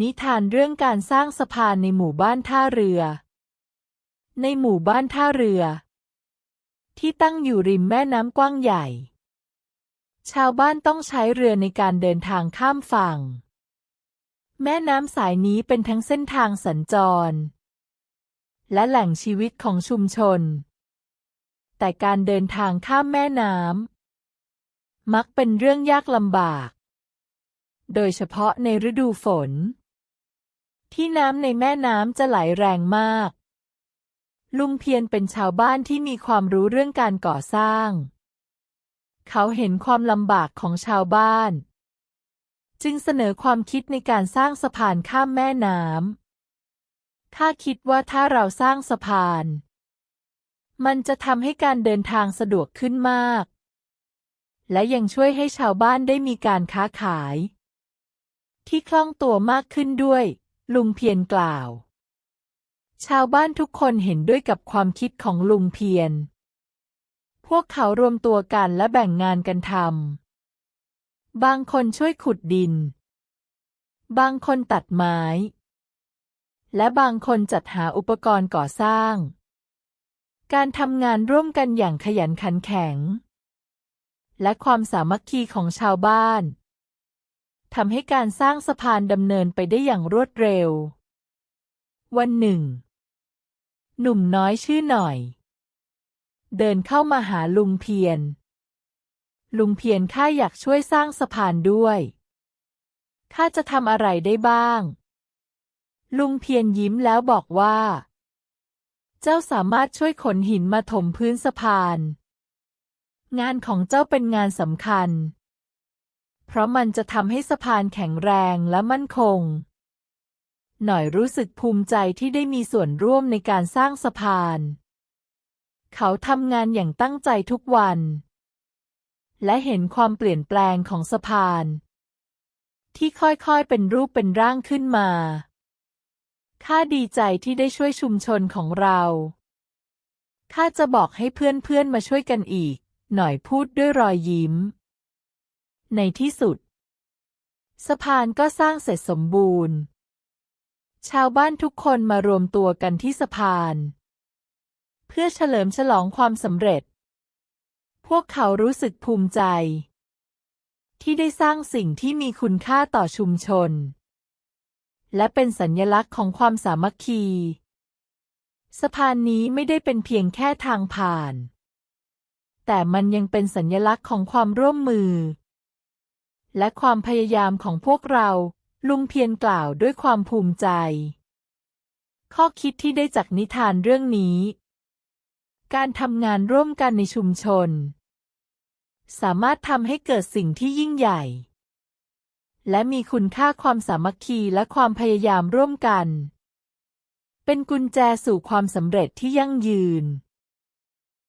นิทานเรื่องการสร้างสะพานในหมู่บ้านท่าเรือ ในหมู่บ้านท่าเรือ ที่ตั้งอยู่ริมแม่น้ำกว้างใหญ่ ชาวบ้านต้องใช้เรือในการเดินทางข้ามฝั่ง แม่น้ำสายนี้เป็นทั้งเส้นทางสัญจร และแหล่งชีวิตของชุมชน แต่การเดินทางข้ามแม่น้ำมักเป็นเรื่องยากลำบากโดยเฉพาะในฤดูฝน ที่น้ำในแม่น้ำจะไหลแรงมาก ลุงเพียรเป็นชาวบ้านที่มีความรู้เรื่องการก่อสร้าง เขาเห็นความลำบากของชาวบ้าน จึงเสนอความคิดในการสร้างสะพานข้ามแม่น้ำข้าคิดว่าถ้าเราสร้างสะพาน มันจะทำให้การเดินทางสะดวกขึ้นมาก และยังช่วยให้ชาวบ้านได้มีการค้าขาย ที่คล่องตัวมากขึ้นด้วย ลุงเพียรกล่าว ชาวบ้านทุกคนเห็นด้วยกับความคิดของลุงเพียร พวกเขารวมตัวกันและแบ่งงานกันทำ บางคนช่วยขุดดิน บางคนตัดไม้ และบางคนจัดหาอุปกรณ์ก่อสร้าง การทำงานร่วมกันอย่างขยันขันแข็ง และความสามัคคีของชาวบ้าน ทำให้การสร้างสะพานดำเนินไปได้อย่างรวดเร็ว วันหนึ่ง หนุ่มน้อยชื่อหน่อย เดินเข้ามาหาลุงเพียร ลุงเพียรข้าอยากช่วยสร้างสะพานด้วยข้าจะทำอะไรได้บ้าง ลุงเพียรยิ้มแล้วบอกว่า เจ้าสามารถช่วยขนหินมาถมพื้นสะพาน งานของเจ้าเป็นงานสำคัญ เพราะมันจะทำให้สะพานแข็งแรงและมั่นคง หน่อยรู้สึกภูมิใจที่ได้มีส่วนร่วมในการสร้างสะพาน เขาทำงานอย่างตั้งใจทุกวัน และเห็นความเปลี่ยนแปลงของสะพาน ที่ค่อยๆเป็นรูปเป็นร่างขึ้นมาข้าดีใจที่ได้ช่วยชุมชนของเรา ข้าจะบอกให้เพื่อนๆมาช่วยกันอีก หน่อยพูดด้วยรอยยิ้ม ในที่สุด สะพานก็สร้างเสร็จสมบูรณ์ ชาวบ้านทุกคนมารวมตัวกันที่สะพาน เพื่อเฉลิมฉลองความสำเร็จ พวกเขารู้สึกภูมิใจ ที่ได้สร้างสิ่งที่มีคุณค่าต่อชุมชน และเป็นสัญลักษณ์ของความสามัคคีสะพานนี้ไม่ได้เป็นเพียงแค่ทางผ่าน แต่มันยังเป็นสัญลักษณ์ของความร่วมมือ และความพยายามของพวกเรา ลุงเพียรกล่าวด้วยความภูมิใจ ข้อคิดที่ได้จากนิทานเรื่องนี้ การทำงานร่วมกันในชุมชน สามารถทำให้เกิดสิ่งที่ยิ่งใหญ่ และมีคุณค่าความสามัคคีและความพยายามร่วมกัน เป็นกุญแจสู่ความสำเร็จที่ยั่งยืน